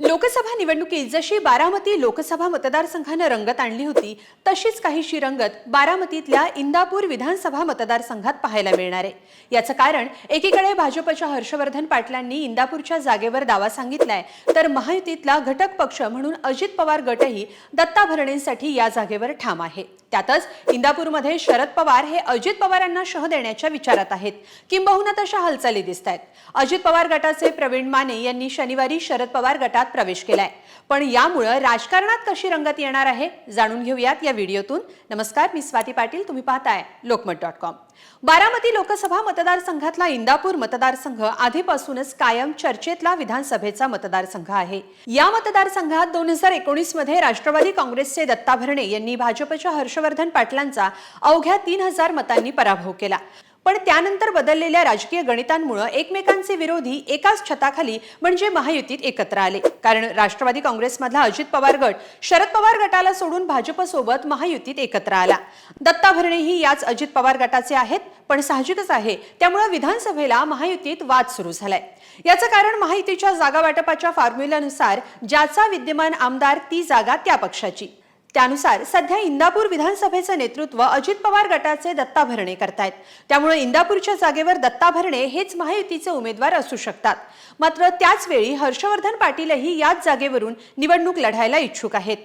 लोकसभा निवडणुकीत जशी बारामती लोकसभा मतदारसंघानं रंगत आणली होती तशीच काहीशी रंगत बारामतीतल्या इंदापूर विधानसभा मतदारसंघात पाहायला मिळणार आहे. याचं कारण एकीकडे भाजपच्या हर्षवर्धन पाटलांनी इंदापूरच्या जागेवर दावा सांगितलाय तर महायुतीतला घटक पक्ष म्हणून अजित पवार गटही दत्ता भरणेंसाठी या जागेवर ठाम आहे. त्यातच इंदापूरमध्ये शरद पवार हे अजित पवारांना शह देण्याच्या विचारात आहेत. किंबहुना तशा हालचाली दिसत आहेत अजित पवार गटाचे प्रवीण माने यांनी शनिवारी शरद पवार गटात प्रवेश केलाय. पण यामुळं राजकारणात कशी रंगत येणार आहे जाणून घेऊयात या व्हिडिओतून. नमस्कार मी स्वाती पाटील तुम्ही पाहताय लोकमत डॉट कॉम. बारामती लोकसभा मतदारसंघातला इंदापूर मतदारसंघ आधीपासूनच कायम चर्चेतला विधानसभेचा मतदारसंघ आहे. या मतदारसंघात दोन हजार एकोणीसमध्ये राष्ट्रवादी काँग्रेसचे दत्ता भरणे यांनी भाजपच्या हर्षवर्धन पाटलांचा अवघ्या तीन हजार मतांनी पराभव केला. पण त्यानंतर बदललेल्या राजकीय गणितांमुळे एकमेकांचे विरोधी एकाच छताखाली म्हणजे महायुतीत एकत्र आले. कारण राष्ट्रवादी काँग्रेसमधला अजित पवार गट शरद पवार गटाला सोडून भाजपसोबत महायुतीत एकत्र आला. दत्ता भरणेही याच अजित पवार गटाचे आहेत पण साहजिकच आहे. त्यामुळे विधानसभेला महायुतीत वाद सुरू झालाय. याचं कारण महायुतीच्या जागा वाटपाच्या फॉर्म्युल्यानुसार ज्याचा विद्यमान आमदार ती जागा त्या पक्षाची. त्यानुसार सध्या इंदापूर विधानसभेचं नेतृत्व अजित पवार गटाचे दत्ता भरणे करतायत. त्यामुळे इंदापूरच्या जागेवर दत्ता भरणे हेच महायुतीचे उमेदवार असू शकतात. मात्र त्याचवेळी हर्षवर्धन पाटीलही याच जागेवरून निवडणूक लढायला इच्छुक आहेत.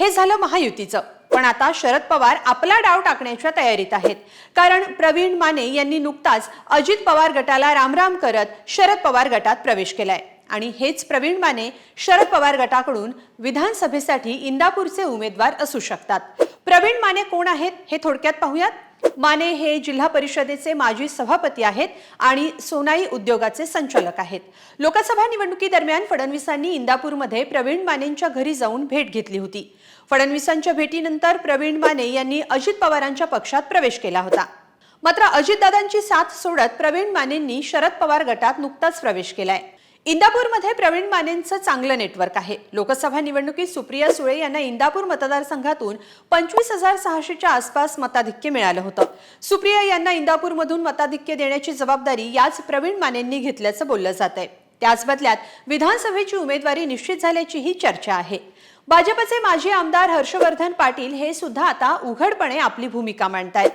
हे झालं महायुतीचं. पण आता शरद पवार आपला डाव टाकण्याच्या तयारीत आहेत. कारण प्रवीण माने यांनी नुकताच अजित पवार गटाला रामराम करत शरद पवार गटात प्रवेश केलाय. आणि हेच प्रवीण माने शरद पवार गटाकडून विधानसभेसाठी इंदापूरचे उमेदवार असू शकतात. प्रवीण माने कोण आहेत हे थोडक्यात पाहूयात. माने हे जिल्हा परिषदेचे माजी सभापती आहेत आणि सोनाई उद्योगाचे संचालक आहेत. लोकसभा निवडणुकीदरम्यान फडणवीसांनी इंदापूरमध्ये प्रवीण मानेंच्या घरी जाऊन भेट घेतली होती. फडणवीसांच्या भेटीनंतर प्रवीण माने यांनी अजित पवारांच्या पक्षात प्रवेश केला होता. मात्र अजितदादांची साथ सोडत प्रवीण मानेंनी शरद पवार गटात नुकताच प्रवेश केलाय. इंदापूरमध्ये प्रवीण मानेंचं चांगलं नेटवर्क आहे. लोकसभा निवडणुकीत सुप्रिया सुळे यांना इंदापूर मतदारसंघातून पंचवीस हजार सहाशेच्या आसपास मताधिक्य मिळालं होतं. सुप्रिया यांना इंदापूरमधून मताधिक्य देण्याची जबाबदारी याच प्रवीण मानेंनी घेतल्याचं बोललं जात आहे. त्याच बदल्यात विधानसभेची उमेदवारी निश्चित झाल्याची ही चर्चा आहे. भाजपचे माजी आमदार हर्षवर्धन पाटील हे सुद्धा आता उघडपणे आपली भूमिका मांडतायत.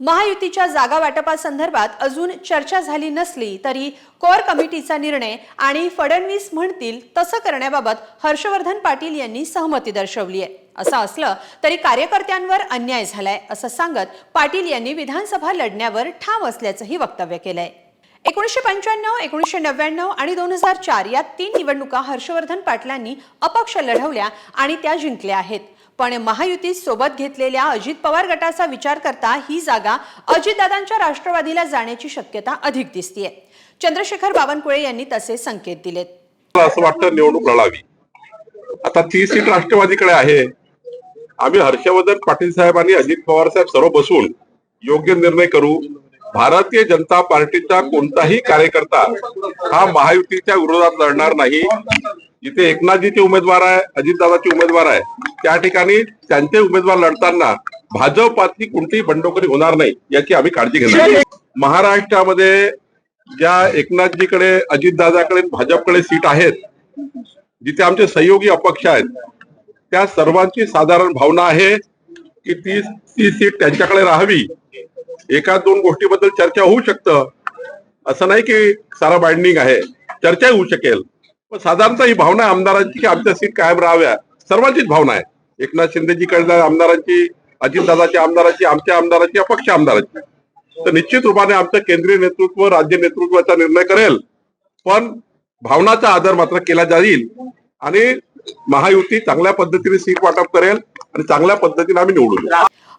महायुतीच्या जागा वाटपासंदर्भात अजून चर्चा झाली नसली तरी कोर कमिटीचा निर्णय आणि फडणवीस म्हणतील तसं करण्याबाबत हर्षवर्धन पाटील यांनी सहमती दर्शवली आहे. असं असलं तरी कार्यकर्त्यांवर अन्याय झालाय असं सांगत पाटील यांनी विधानसभा लढण्यावर ठाम असल्याचंही वक्तव्य केलंय. एकोणीसशे पंच्याण्णव एकोणीसशे नव्याण्णव आणि दोन हजार चार या तीन निवडणुका हर्षवर्धन पाटलांनी अपक्ष लढवल्या आणि त्या जिंकल्या आहेत. पण महायुतीत सोबत घेतलेल्या अजित पवार गटाचा विचार करता ही जागा अजितदादांच्या राष्ट्रवादीला जाण्याची शक्यता अधिक दिसतीये. चंद्रशेखर बावनकुळे यांनी तसे संकेत दिलेत. असं वाटतं निवडणूक लढावी. आता ती सीट राष्ट्रवादीकडे आहे. आम्ही हर्षवर्धन पाटील साहेब आणि अजित पवार साहेब सर्व बसून योग्य निर्णय करू. भारतीय जनता पार्टीचा कोणताही कार्यकर्ता हा महायुतीच्या विरोधात लढणार नाही. जिथे एकनाथजीचे उमेदवार आहे अजितदादाचे उमेदवार आहे त्या ठिकाणी त्यांचे उमेदवार लढताना भाजपातली कोणतीही बंडखोरी होणार नाही याची आम्ही काळजी घेणार महाराष्ट्रामध्ये ज्या एकनाथजीकडे अजितदादाकडे भाजपकडे सीट आहेत जिथे आमचे सहयोगी अपक्ष आहेत त्या सर्वांची साधारण भावना आहे की ती ती सीट त्यांच्याकडे राहावी. एका दोन गोष्टीबद्दल चर्चा होऊ शकतं. असं नाही की सारा बाइंडिंग आहे. चर्चा होऊ शकेल. साधारणतः ही भावना आमदारांची की आमच्या सीट कायम राहाव्या? सर्वांचीच भावना आहे. एकनाथ शिंदेजीकडे आमदारांची अजितदादाच्या आमदाराची आमच्या आमदाराची अपक्ष आमदाराची. तर निश्चित रूपाने आमचं केंद्रीय नेतृत्व राज्य नेतृत्वाचा निर्णय करेल. पण भावनाचा आदर मात्र केला जाईल आणि महायुती चांगल्या पद्धतीने सीट वाटप करेल आणि चांगल्या पद्धतीने आम्ही निवडून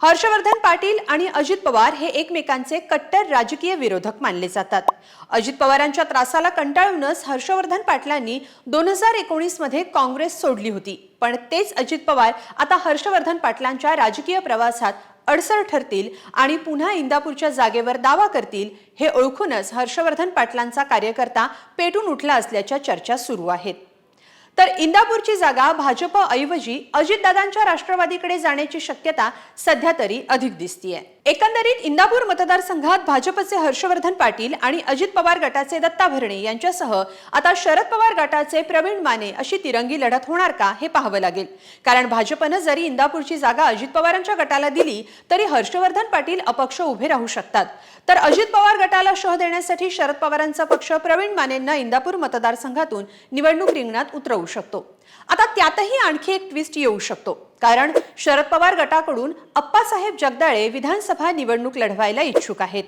हर्षवर्धन पाटील आणि अजित पवार हे एकमेकांचे कट्टर राजकीय विरोधक मानले जातात. अजित पवारांच्या त्रासाला कंटाळूनच हर्षवर्धन पाटलांनी दोन हजार एकोणीसमध्ये काँग्रेस सोडली होती. पण तेच अजित पवार आता हर्षवर्धन पाटलांच्या राजकीय प्रवासात अडसर ठरतील आणि पुन्हा इंदापूरच्या जागेवर दावा करतील हे ओळखूनच हर्षवर्धन पाटलांचा कार्यकर्ता पेटून उठला असल्याच्या चर्चा सुरू आहेत. तर इंदापूरची जागा भाजपऐवजी अजितदादांच्या राष्ट्रवादीकडे जाण्याची शक्यता सध्या तरी अधिक दिसतीये. एकंदरीत इंदापूर मतदारसंघात भाजपचे हर्षवर्धन पाटील आणि अजित पवार गटाचे दत्ता भरणे यांच्यासह आता शरद पवार गटाचे प्रवीण माने अशी तिरंगी लढत होणार का हे पाहावं लागेल. कारण भाजपनं जरी इंदापूरची जागा अजित पवारांच्या गटाला दिली तरी हर्षवर्धन पाटील अपक्ष उभे राहू शकतात. तर अजित पवार गटाला शह देण्यासाठी शरद पवारांचा पक्ष प्रवीण मानेंना इंदापूर मतदारसंघातून निवडणूक रिंगणात उतरवू शकतो. आता त्यातही आणखी एक ट्विस्ट येऊ शकतो. कारण शरद पवार गटाकडून अप्पासाहेब जगदाळे विधानसभा निवडणूक लढवायला इच्छुक आहेत.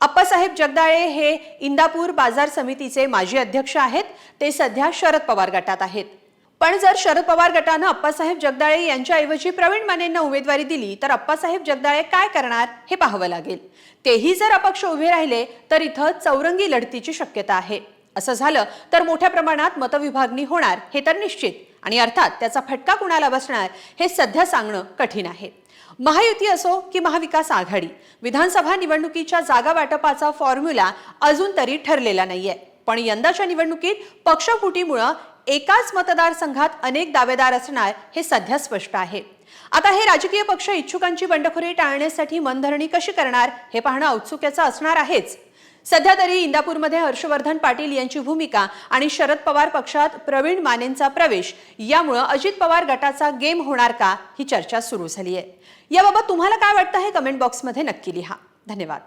अप्पासाहेब जगदाळे हे इंदापूर बाजार समितीचे माजी अध्यक्ष आहेत. ते सध्या शरद पवार गटात आहेत. पण जर शरद पवार गटानं अप्पासाहेब जगदाळे यांच्याऐवजी प्रवीण मानेंना उमेदवारी दिली तर अप्पासाहेब जगदाळे काय करणार हे पाहावं लागेल. तेही जर अपक्ष उभे राहिले तर इथं चौरंगी लढतीची शक्यता आहे. असं झालं तर मोठ्या प्रमाणात मतविभागणी होणार हे तर निश्चित. आणि अर्थात त्याचा फटका कुणाला बसणार हे सध्या सांगणं कठीण आहे. महायुती असो की महाविकास आघाडी विधानसभा निवडणुकीच्या जागा वाटपाचा फॉर्म्युला अजून तरी ठरलेला नाहीये. पण यंदाच्या निवडणुकीत पक्षफुटीमुळं एकाच मतदारसंघात अनेक दावेदार असणार हे सध्या स्पष्ट आहे. आता हे राजकीय पक्ष इच्छुकांची बंडखोरी टाळण्यासाठी मनधरणी कशी करणार हे पाहणं औत्सुक्याचं असणार आहेच. सध्या तरी इंदापूरमध्ये हर्षवर्धन पाटील यांची भूमिका आणि शरद पवार पक्षात प्रवीण मानेंचा प्रवेश यामुळं अजित पवार गटाचा गेम होणार का ही चर्चा सुरू झाली आहे याबाबत तुम्हाला काय वाटतं हे कमेंट बॉक्समध्ये नक्की लिहा. धन्यवाद.